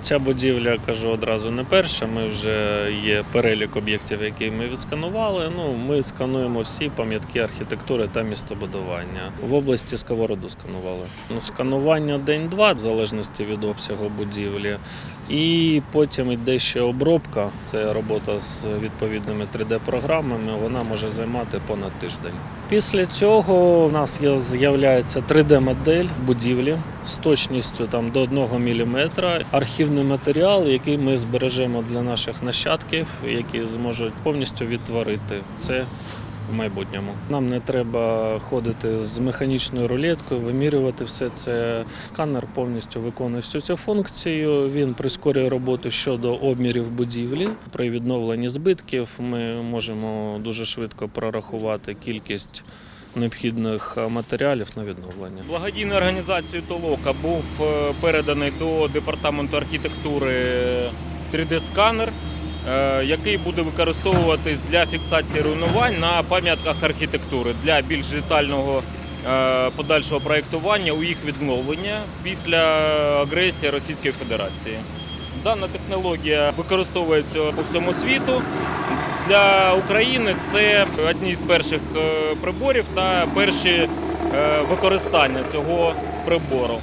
Ця будівля, кажу одразу, не перша. Ми вже є перелік об'єктів, які ми відсканували. Ну, ми скануємо всі пам'ятки архітектури та містобудування. В області Сковороду сканували. Сканування день-два, в залежності від обсягу будівлі. І потім йде ще обробка. Це робота з відповідними 3D-програмами. Вона може займати понад тиждень. Після цього в нас з'являється 3D-модель будівлі з точністю там, до 1 мм. Архівний матеріал, який ми збережемо для наших нащадків, які зможуть повністю відтворити це в майбутньому. Нам не треба ходити з механічною рулеткою, вимірювати все це. Сканер повністю виконує всю цю функцію. Він прискорює роботу щодо обмірів будівлі. При відновленні збитків ми можемо дуже швидко прорахувати кількість необхідних матеріалів на відновлення. Благодійною організацією Толока був е, переданий до департаменту архітектури 3D-сканер, е, який буде використовуватись для фіксації руйнувань на пам'ятках архітектури для більш детального е, подальшого проєктування у їх відновлення після агресії Російської Федерації. Дана технологія використовується по всьому світу. Для України це одні з перших е, приборів та перші е, використання цього прибору.